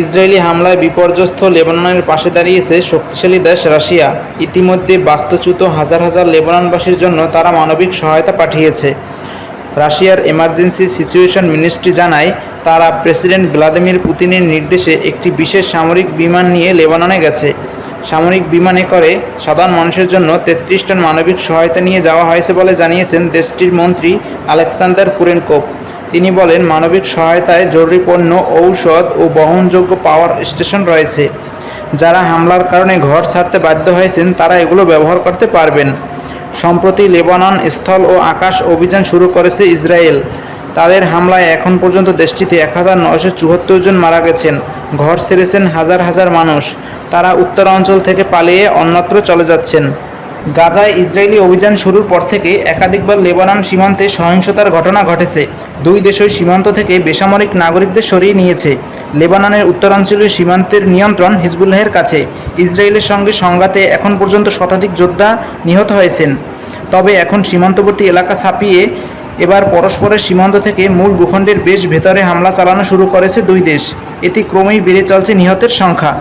Israeli হামলায় বিপর্যস্ত লেবাননের পাশে দাঁড়িয়েছে শক্তিশালী দেশ রাশিয়া। ইতিমধ্যে বাস্তুচ্যুত হাজার হাজার লেবাননবাসীর জন্য তারা মানবিক সহায়তা পাঠিয়েছে। রাশিয়ার এমার্জেন্সি সিচুয়েশন মিনিস্ট্রি জানায়, তারা প্রেসিডেন্ট ভ্লাদিমির পুতিনের নির্দেশে একটি বিশেষ সামরিক বিমান নিয়ে লেবাননে গেছে। সামরিক বিমানে করে সাধারণ মানুষের জন্য তেত্রিশ টন মানবিক সহায়তা নিয়ে যাওয়া হয়েছে বলে জানিয়েছেন দেশটির মন্ত্রী আলেকসান্দার কুরেনকোভ। তিনি বলেন, মানবিক সহায়তায় জরুরি পণ্য, ঔষধ ও বহনযোগ্য পাওয়ার স্টেশন রয়েছে। যারা হামলার কারণে ঘর ছাড়তে বাধ্য হয়েছেন, তারা এগুলো ব্যবহার করতে পারবেন। সম্প্রতি লেবানন স্থল ও আকাশ অভিযান শুরু করেছে ইসরায়েল। তাদের হামলায় এখন পর্যন্ত দেশটিতে এক হাজার নয়শো চুয়াত্তর জন মারা গেছেন। ঘর ছেড়েছেন হাজার হাজার মানুষ। তারা উত্তরাঞ্চল থেকে পালিয়ে অন্যত্র চলে যাচ্ছেন। গাজায় ইসরায়েলি অভিযান শুরুর পর থেকে একাধিকবার লেবানন সীমান্তে সহিংসতার ঘটনা ঘটেছে। দুই দেশই সীমান্ত থেকে বেসামরিক নাগরিকদের সরিয়ে নিয়েছে। লেবাননের উত্তরাঞ্চলীয় সীমান্তের নিয়ন্ত্রণ হিজবুল্লাহের কাছে। ইসরায়েলের সঙ্গে সংঘাতে এখন পর্যন্ত শতাধিক যোদ্ধা নিহত হয়েছেন। তবে এখন সীমান্তবর্তী এলাকা ছাপিয়ে এবার পরস্পরের সীমান্ত থেকে মূল ভূখণ্ডের বেশ ভেতরে হামলা চালানো শুরু করেছে দুই দেশ। এতে ক্রমেই বেড়ে চলছে নিহতের সংখ্যা।